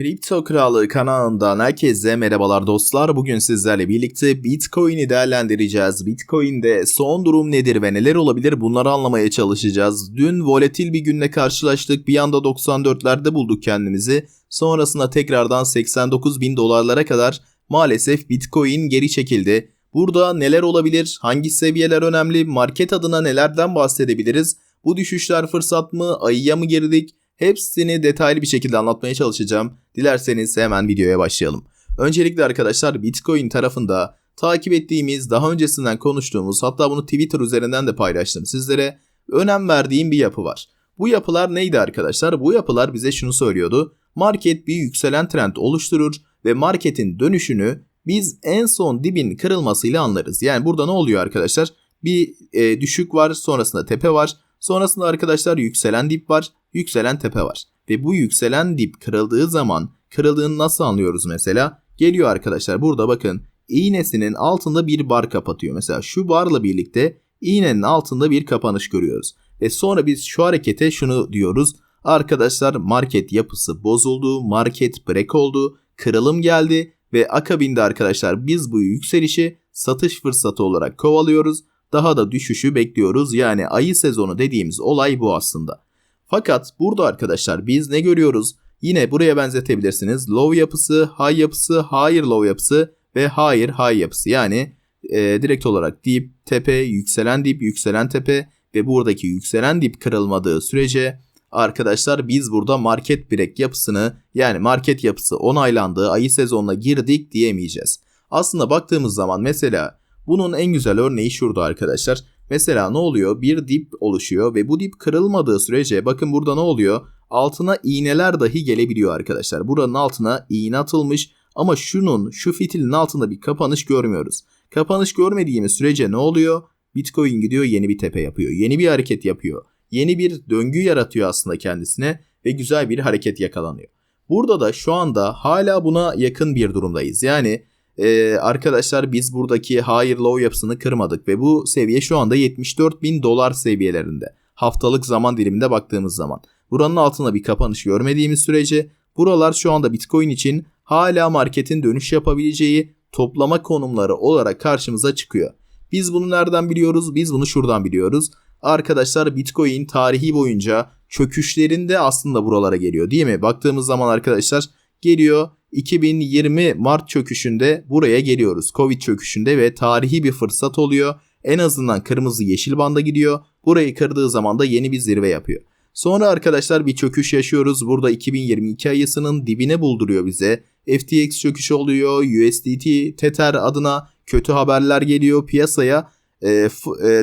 Kripto Kralı kanalından herkese merhabalar dostlar. Bugün sizlerle birlikte Bitcoin'i değerlendireceğiz. Bitcoin'de son durum nedir ve neler olabilir bunları anlamaya çalışacağız. Dün volatil bir günle karşılaştık. Bir anda 94'lerde bulduk kendimizi. Sonrasında tekrardan 89 bin dolarlara kadar maalesef Bitcoin geri çekildi. Burada neler olabilir? Hangi seviyeler önemli? Market adına nelerden bahsedebiliriz? Bu düşüşler fırsat mı? Ayıya mı girdik? Hepsini detaylı bir şekilde anlatmaya çalışacağım. Dilerseniz hemen videoya başlayalım. Öncelikle arkadaşlar Bitcoin tarafında takip ettiğimiz, daha öncesinden konuştuğumuz hatta bunu Twitter üzerinden de paylaştım sizlere. Önem verdiğim bir yapı var. Bu yapılar neydi arkadaşlar? Bu yapılar bize şunu söylüyordu. Market bir yükselen trend oluşturur ve marketin dönüşünü biz en son dibin kırılmasıyla anlarız. Yani burada ne oluyor arkadaşlar? Bir e, düşük var, sonrasında tepe var. Sonrasında arkadaşlar yükselen dip var, yükselen tepe var. Ve bu yükselen dip kırıldığı zaman kırıldığını nasıl anlıyoruz mesela? Geliyor arkadaşlar burada bakın iğnesinin altında bir bar kapatıyor. Mesela şu barla birlikte iğnenin altında bir kapanış görüyoruz. Ve sonra biz şu harekete şunu diyoruz. Arkadaşlar market yapısı bozuldu, market break oldu, kırılım geldi ve akabinde arkadaşlar biz bu yükselişi satış fırsatı olarak kovalıyoruz. Daha da düşüşü bekliyoruz. Yani ayı sezonu dediğimiz olay bu aslında. Fakat burada arkadaşlar biz ne görüyoruz? Yine buraya benzetebilirsiniz. Low yapısı, high yapısı, higher low yapısı ve higher high yapısı. Yani e, direkt olarak dip, tepe, yükselen dip, yükselen tepe ve buradaki yükselen dip kırılmadığı sürece arkadaşlar biz burada market break yapısını yani market yapısı onaylandığı ayı sezonuna girdik diyemeyeceğiz. Aslında baktığımız zaman mesela bunun en güzel örneği şurada arkadaşlar. Mesela ne oluyor? Bir dip oluşuyor ve bu dip kırılmadığı sürece bakın burada ne oluyor? Altına iğneler dahi gelebiliyor arkadaşlar. Buranın altına iğne atılmış ama şunun şu fitilin altında bir kapanış görmüyoruz. Kapanış görmediğimiz sürece ne oluyor? Bitcoin gidiyor yeni bir tepe yapıyor. Yeni bir hareket yapıyor. Yeni bir döngü yaratıyor aslında kendisine ve güzel bir hareket yakalanıyor. Burada da şu anda hala buna yakın bir durumdayız. Yani ee, arkadaşlar biz buradaki higher low yapısını kırmadık ve bu seviye şu anda 74 bin dolar seviyelerinde. Haftalık zaman diliminde baktığımız zaman. Buranın altında bir kapanış görmediğimiz sürece buralar şu anda Bitcoin için hala marketin dönüş yapabileceği toplama konumları olarak karşımıza çıkıyor. Biz bunu nereden biliyoruz? Biz bunu şuradan biliyoruz. Arkadaşlar Bitcoin tarihi boyunca çöküşlerinde aslında buralara geliyor değil mi? Baktığımız zaman arkadaşlar geliyor 2020 Mart çöküşünde buraya geliyoruz. Covid çöküşünde ve tarihi bir fırsat oluyor. En azından kırmızı yeşil banda gidiyor. Burayı kırdığı zaman da yeni bir zirve yapıyor. Sonra arkadaşlar bir çöküş yaşıyoruz. Burada 2022 ayısının dibine bulduruyor bize. FTX çöküşü oluyor. USDT, Tether adına kötü haberler geliyor piyasaya. E, e,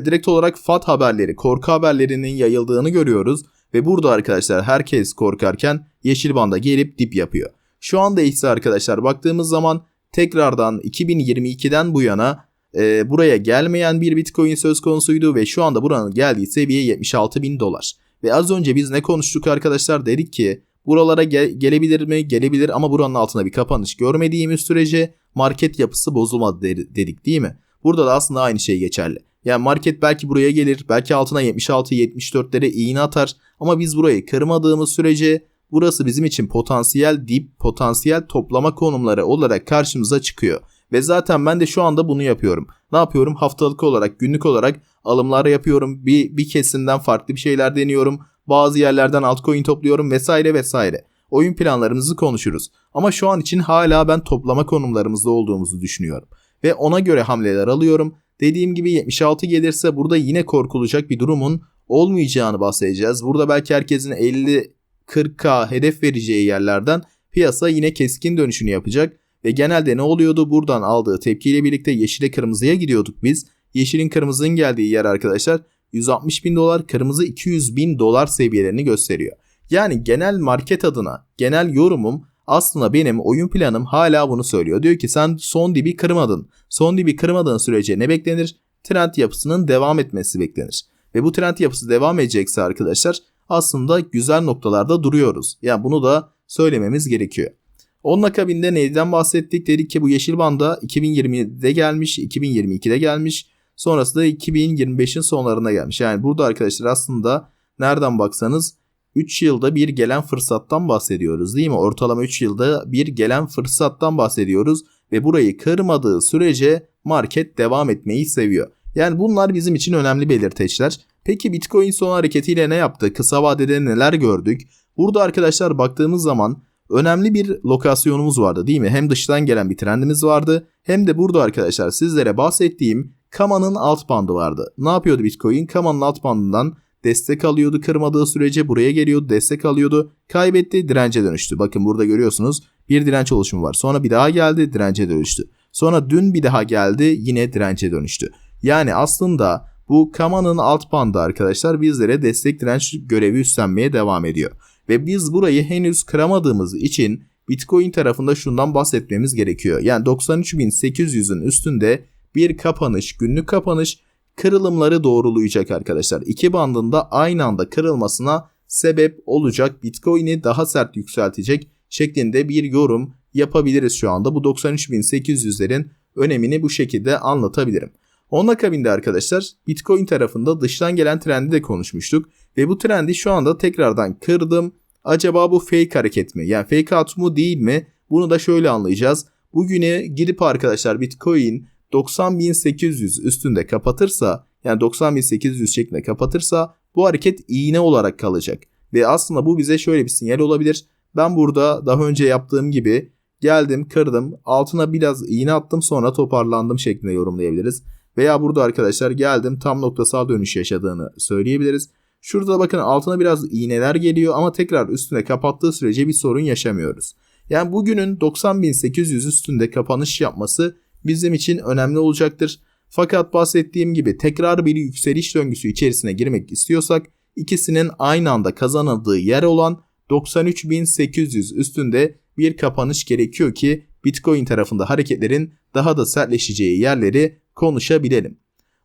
direkt olarak FAT haberleri, korku haberlerinin yayıldığını görüyoruz. Ve burada arkadaşlar herkes korkarken yeşil banda gelip dip yapıyor. Şu anda ise arkadaşlar baktığımız zaman tekrardan 2022'den bu yana e, buraya gelmeyen bir bitcoin söz konusuydu ve şu anda buranın geldiği seviye 76 bin dolar. Ve az önce biz ne konuştuk arkadaşlar dedik ki buralara gel- gelebilir mi? Gelebilir ama buranın altında bir kapanış görmediğimiz sürece market yapısı bozulmadı dedik değil mi? Burada da aslında aynı şey geçerli. Yani market belki buraya gelir, belki altına 76-74'lere iğne atar ama biz burayı kırmadığımız sürece Burası bizim için potansiyel dip, potansiyel toplama konumları olarak karşımıza çıkıyor. Ve zaten ben de şu anda bunu yapıyorum. Ne yapıyorum? Haftalık olarak, günlük olarak alımlar yapıyorum. Bir, bir kesimden farklı bir şeyler deniyorum. Bazı yerlerden altcoin topluyorum vesaire vesaire. Oyun planlarımızı konuşuruz. Ama şu an için hala ben toplama konumlarımızda olduğumuzu düşünüyorum. Ve ona göre hamleler alıyorum. Dediğim gibi 76 gelirse burada yine korkulacak bir durumun olmayacağını bahsedeceğiz. Burada belki herkesin 50 40K hedef vereceği yerlerden piyasa yine keskin dönüşünü yapacak ve genelde ne oluyordu? Buradan aldığı tepkiyle birlikte yeşile kırmızıya gidiyorduk biz. Yeşilin kırmızının geldiği yer arkadaşlar 160 bin dolar, kırmızı 200 bin dolar seviyelerini gösteriyor. Yani genel market adına genel yorumum aslında benim oyun planım hala bunu söylüyor. Diyor ki sen son dibi kırmadın. Son dibi kırmadığın sürece ne beklenir? Trend yapısının devam etmesi beklenir. Ve bu trend yapısı devam edecekse arkadaşlar aslında güzel noktalarda duruyoruz. Yani bunu da söylememiz gerekiyor. Onun akabinde neyden bahsettik? Dedik ki bu yeşil banda 2020'de gelmiş, 2022'de gelmiş. Sonrasında 2025'in sonlarına gelmiş. Yani burada arkadaşlar aslında nereden baksanız 3 yılda bir gelen fırsattan bahsediyoruz değil mi? Ortalama 3 yılda bir gelen fırsattan bahsediyoruz ve burayı kırmadığı sürece market devam etmeyi seviyor. Yani bunlar bizim için önemli belirteçler. Peki Bitcoin son hareketiyle ne yaptı? Kısa vadede neler gördük? Burada arkadaşlar baktığımız zaman önemli bir lokasyonumuz vardı değil mi? Hem dıştan gelen bir trendimiz vardı hem de burada arkadaşlar sizlere bahsettiğim Kama'nın alt bandı vardı. Ne yapıyordu Bitcoin? Kama'nın alt bandından destek alıyordu kırmadığı sürece buraya geliyordu destek alıyordu kaybetti dirence dönüştü. Bakın burada görüyorsunuz bir direnç oluşumu var. Sonra bir daha geldi dirence dönüştü. Sonra dün bir daha geldi yine dirence dönüştü. Yani aslında bu Kama'nın alt bandı arkadaşlar bizlere destek direnç görevi üstlenmeye devam ediyor. Ve biz burayı henüz kıramadığımız için Bitcoin tarafında şundan bahsetmemiz gerekiyor. Yani 93.800'ün üstünde bir kapanış, günlük kapanış kırılımları doğrulayacak arkadaşlar. İki bandında aynı anda kırılmasına sebep olacak. Bitcoin'i daha sert yükseltecek şeklinde bir yorum yapabiliriz şu anda. Bu 93.800'lerin önemini bu şekilde anlatabilirim. Onun akabinde arkadaşlar Bitcoin tarafında dıştan gelen trendi de konuşmuştuk. Ve bu trendi şu anda tekrardan kırdım. Acaba bu fake hareket mi? Yani fake out mu değil mi? Bunu da şöyle anlayacağız. Bugüne gidip arkadaşlar Bitcoin 90.800 üstünde kapatırsa yani 90.800 şeklinde kapatırsa bu hareket iğne olarak kalacak. Ve aslında bu bize şöyle bir sinyal olabilir. Ben burada daha önce yaptığım gibi geldim kırdım altına biraz iğne attım sonra toparlandım şeklinde yorumlayabiliriz. Veya burada arkadaşlar geldim tam noktasal dönüş yaşadığını söyleyebiliriz. Şurada bakın altına biraz iğneler geliyor ama tekrar üstüne kapattığı sürece bir sorun yaşamıyoruz. Yani bugünün 90.800 üstünde kapanış yapması bizim için önemli olacaktır. Fakat bahsettiğim gibi tekrar bir yükseliş döngüsü içerisine girmek istiyorsak ikisinin aynı anda kazanıldığı yer olan 93.800 üstünde bir kapanış gerekiyor ki Bitcoin tarafında hareketlerin daha da sertleşeceği yerleri konuşabilelim.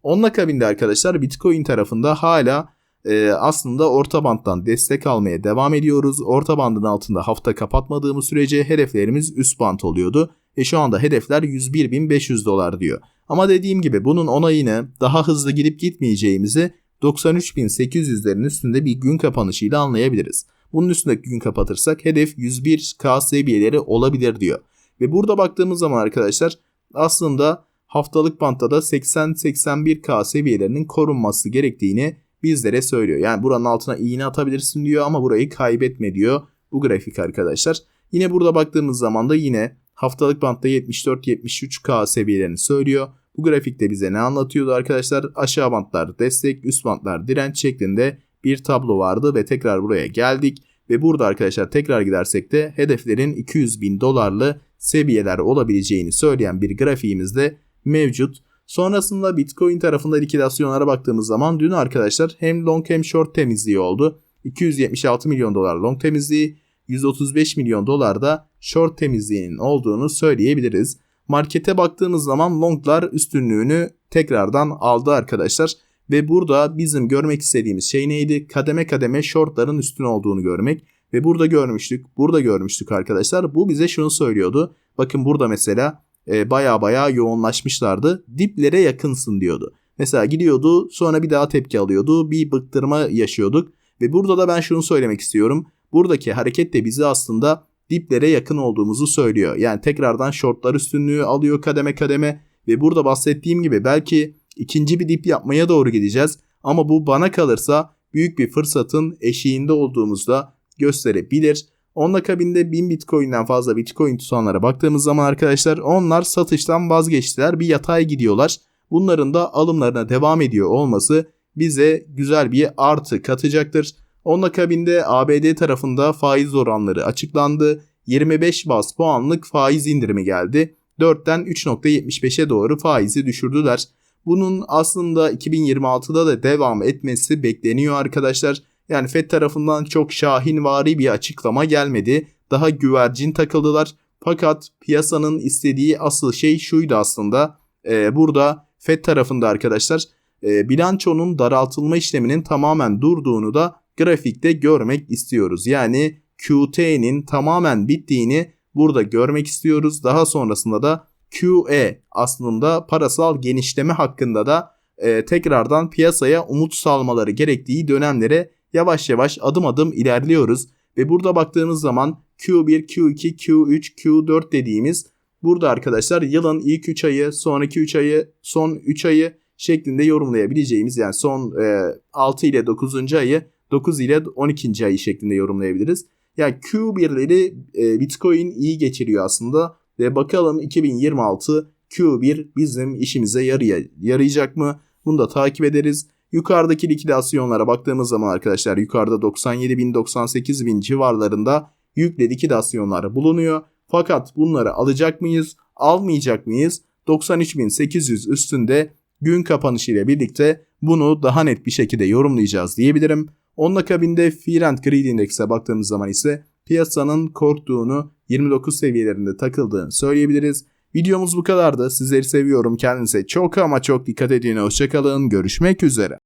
Onun akabinde arkadaşlar Bitcoin tarafında hala e, aslında orta banttan destek almaya devam ediyoruz. Orta bandın altında hafta kapatmadığımız sürece hedeflerimiz üst bant oluyordu. Ve şu anda hedefler 101.500 dolar diyor. Ama dediğim gibi bunun onayını daha hızlı gidip gitmeyeceğimizi 93.800'lerin üstünde bir gün kapanışıyla anlayabiliriz. Bunun üstündeki gün kapatırsak hedef 101k seviyeleri olabilir diyor. Ve burada baktığımız zaman arkadaşlar aslında haftalık bantta da 80-81k seviyelerinin korunması gerektiğini bizlere söylüyor. Yani buranın altına iğne atabilirsin diyor ama burayı kaybetme diyor bu grafik arkadaşlar. Yine burada baktığımız zaman da yine haftalık bantta 74-73k seviyelerini söylüyor. Bu grafikte bize ne anlatıyordu arkadaşlar? Aşağı bantlar destek, üst bantlar direnç şeklinde bir tablo vardı ve tekrar buraya geldik. Ve burada arkadaşlar tekrar gidersek de hedeflerin 200 bin dolarlı seviyeler olabileceğini söyleyen bir grafiğimiz de mevcut. Sonrasında Bitcoin tarafında likidasyonlara baktığımız zaman dün arkadaşlar hem long hem short temizliği oldu. 276 milyon dolar long temizliği, 135 milyon dolar da short temizliğinin olduğunu söyleyebiliriz. Markete baktığımız zaman longlar üstünlüğünü tekrardan aldı arkadaşlar. Ve burada bizim görmek istediğimiz şey neydi? Kademe kademe shortların üstün olduğunu görmek. Ve burada görmüştük, burada görmüştük arkadaşlar. Bu bize şunu söylüyordu. Bakın burada mesela e, baya baya yoğunlaşmışlardı. Diplere yakınsın diyordu. Mesela gidiyordu sonra bir daha tepki alıyordu. Bir bıktırma yaşıyorduk. Ve burada da ben şunu söylemek istiyorum. Buradaki hareket de bizi aslında diplere yakın olduğumuzu söylüyor. Yani tekrardan shortlar üstünlüğü alıyor kademe kademe. Ve burada bahsettiğim gibi belki ikinci bir dip yapmaya doğru gideceğiz. Ama bu bana kalırsa büyük bir fırsatın eşiğinde olduğumuzda gösterebilir. Onun akabinde 1000 Bitcoin'den fazla Bitcoin tutanlara baktığımız zaman arkadaşlar onlar satıştan vazgeçtiler. Bir yatay gidiyorlar. Bunların da alımlarına devam ediyor olması bize güzel bir artı katacaktır. Onun akabinde ABD tarafında faiz oranları açıklandı. 25 bas puanlık faiz indirimi geldi. 4'ten 3.75'e doğru faizi düşürdüler. Bunun aslında 2026'da da devam etmesi bekleniyor arkadaşlar. Yani FED tarafından çok şahinvari bir açıklama gelmedi. Daha güvercin takıldılar. Fakat piyasanın istediği asıl şey şuydu aslında. Ee, burada FED tarafında arkadaşlar e, bilançonun daraltılma işleminin tamamen durduğunu da grafikte görmek istiyoruz. Yani QT'nin tamamen bittiğini burada görmek istiyoruz. Daha sonrasında da QE aslında parasal genişleme hakkında da e, tekrardan piyasaya umut salmaları gerektiği dönemlere yavaş yavaş adım adım ilerliyoruz. Ve burada baktığımız zaman Q1, Q2, Q3, Q4 dediğimiz burada arkadaşlar yılın ilk 3 ayı, sonraki 3 ayı, son 3 ayı şeklinde yorumlayabileceğimiz yani son e, 6 ile 9. ayı 9 ile 12. ayı şeklinde yorumlayabiliriz. Yani Q1'leri e, Bitcoin iyi geçiriyor aslında ve bakalım 2026 Q1 bizim işimize yarıya, yarayacak mı? Bunu da takip ederiz. Yukarıdaki likidasyonlara baktığımız zaman arkadaşlar yukarıda 97 bin 98 bin civarlarında yüklü likidasyonlar bulunuyor. Fakat bunları alacak mıyız? Almayacak mıyız? 93.800 üstünde gün kapanışı ile birlikte bunu daha net bir şekilde yorumlayacağız diyebilirim. Onun akabinde Fear and Greed Index'e baktığımız zaman ise piyasanın korktuğunu 29 seviyelerinde takıldığını söyleyebiliriz. Videomuz bu kadardı. Sizleri seviyorum. Kendinize çok ama çok dikkat edin. Hoşçakalın. Görüşmek üzere.